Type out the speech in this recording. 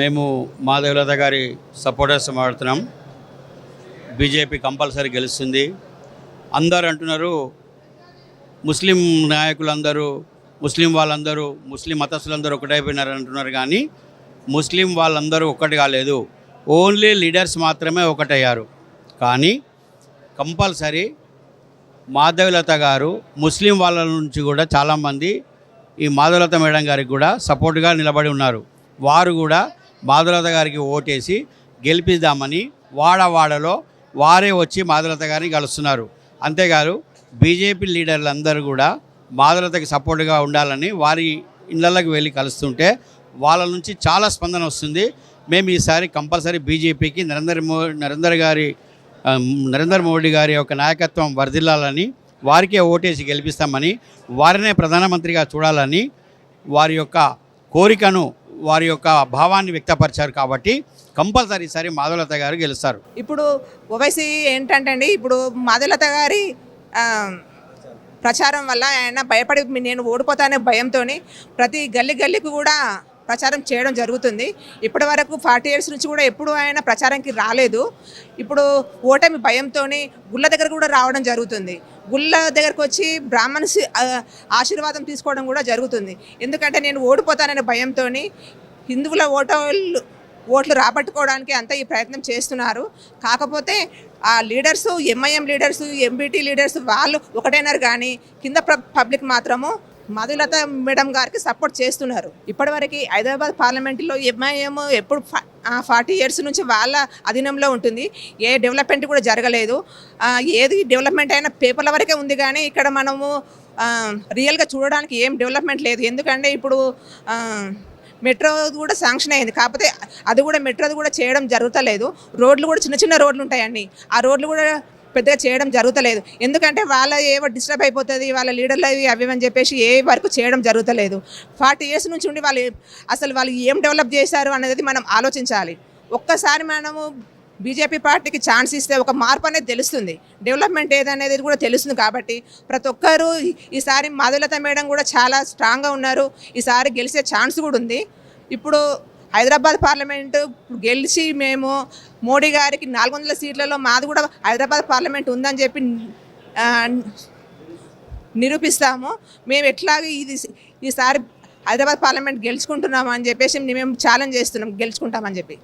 మేము మాధవలత గారి supporters మాడుతున్నాం BJP compulsory గెలుస్తుంది. అందరు అంటున్నారు ముస్లిం నాయకులందరూ ముస్లిం వాళ్ళందరూ ముస్లిం మతస్థులందరూ ఒకటైపోయినారు అంటున్నారు కానీ ముస్లిం వాళ్ళందరూ ఒక్కటి కాలేదు. ఓన్లీ లీడర్స్ మాత్రమే ఒకటయ్యారు. కానీ కంపల్సరీ మాధవలత గారు ముస్లిం వాళ్ళ నుంచి కూడా చాలామంది ఈ మాధవలత మేడం గారికి కూడా సపోర్ట్గా నిలబడి ఉన్నారు. వారు కూడా మాధులత గారికి ఓటేసి గెలిపిద్దామని వాడవాడలో వారే వచ్చి మాధురత గారిని కలుస్తున్నారు. అంతేకాదు బీజేపీ లీడర్లందరూ కూడా మాధవలతకి సపోర్ట్గా ఉండాలని వారి ఇళ్ళకి వెళ్ళి కలుస్తుంటే వాళ్ళ నుంచి చాలా స్పందన వస్తుంది. మేము ఈసారి కంపల్సరీ బీజేపీకి నరేంద్ర మో నరేంద్ర గారి నరేంద్ర మోడీ గారి యొక్క నాయకత్వం వర్ధిల్లాలని వారికే ఓటేసి గెలిపిస్తామని వారినే ప్రధానమంత్రిగా చూడాలని వారి యొక్క కోరికను వారి యొక్క భావాన్ని వ్యక్తపరిచారు కాబట్టి కంపల్సరీ ఈసారి మాధవలత గారు గెలుస్తారు. ఇప్పుడు ఓవైసీ ఏంటంటే అండి ఇప్పుడు మాధవలత గారి ప్రచారం వల్ల ఆయన భయపడి నేను ఓడిపోతానే భయంతో ప్రతి గల్లీ గల్లీకి కూడా ప్రచారం చేయడం జరుగుతుంది. ఇప్పటి వరకు ఫార్టీ ఇయర్స్ నుంచి కూడా ఎప్పుడు ఆయన ప్రచారంకి రాలేదు. ఇప్పుడు ఓటమి భయంతో గుళ్ళ దగ్గర కూడా రావడం జరుగుతుంది. గుళ్ళ దగ్గరకు వచ్చి బ్రాహ్మణ్స్ ఆశీర్వాదం తీసుకోవడం కూడా జరుగుతుంది. ఎందుకంటే నేను ఓడిపోతాననే భయంతో హిందువుల ఓటర్లు ఓట్లు రాబట్టుకోవడానికి అంతా ఈ ప్రయత్నం చేస్తున్నారు. కాకపోతే ఆ leaders MIM leaders MBT leaders వాళ్ళు ఒకటైనారు కానీ కింద ప్ర- పబ్లిక్ మాత్రము మధులత మేడం గారికి సపోర్ట్ చేస్తున్నారు. ఇప్పటివరకు హైదరాబాద్ పార్లమెంట్లో ఎంఐఎం ఎప్పుడు ఫార్టీ ఇయర్స్ నుంచి వాళ్ళ అధీనంలో ఉంటుంది. ఏ డెవలప్మెంట్ కూడా జరగలేదు. ఏది డెవలప్మెంట్ అయినా పేపర్ల వరకే ఉంది కానీ ఇక్కడ మనము రియల్గా చూడడానికి ఏం డెవలప్మెంట్ లేదు. ఎందుకంటే ఇప్పుడు మెట్రో కూడా శాంక్షన్ అయింది. కాకపోతే అది కూడా మెట్రోది కూడా చేయడం జరుగుతలేదు. రోడ్లు కూడా చిన్న చిన్న రోడ్లు ఉంటాయండి. ఆ రోడ్లు కూడా పెద్దగా చేయడం జరుగుతలేదు. ఎందుకంటే వాళ్ళ ఏవో డిస్టర్బ్ అయిపోతుంది వాళ్ళ లీడర్లు అవి అవి అని చెప్పేసి ఏ వరకు చేయడం జరుగుతలేదు. ఫార్టీ ఇయర్స్ నుంచి ఉండి వాళ్ళు అసలు వాళ్ళు ఏం డెవలప్ చేశారు అనేది మనం ఆలోచించాలి. ఒక్కసారి మనము బీజేపీ పార్టీకి ఛాన్స్ ఇస్తే ఒక మార్పు అనేది తెలుస్తుంది. డెవలప్మెంట్ ఏదనేది కూడా తెలుస్తుంది కాబట్టి ప్రతి ఒక్కరూ ఈసారి మాధులత మేడం కూడా చాలా స్ట్రాంగ్గా ఉన్నారు. ఈసారి గెలిచే ఛాన్స్ కూడా ఉంది. ఇప్పుడు హైదరాబాద్ పార్లమెంటు గెలిచి మేము మోడీ గారికి నాలుగు వందల సీట్లలో మాది కూడా హైదరాబాద్ పార్లమెంట్ ఉందని చెప్పి నిరూపిస్తాము. మేము ఎట్లాగ ఇది ఈసారి హైదరాబాద్ పార్లమెంట్ గెలుచుకుంటున్నాము అని చెప్పేసి మేము ఛాలెంజ్ చేస్తున్నాం గెలుచుకుంటామని చెప్పి.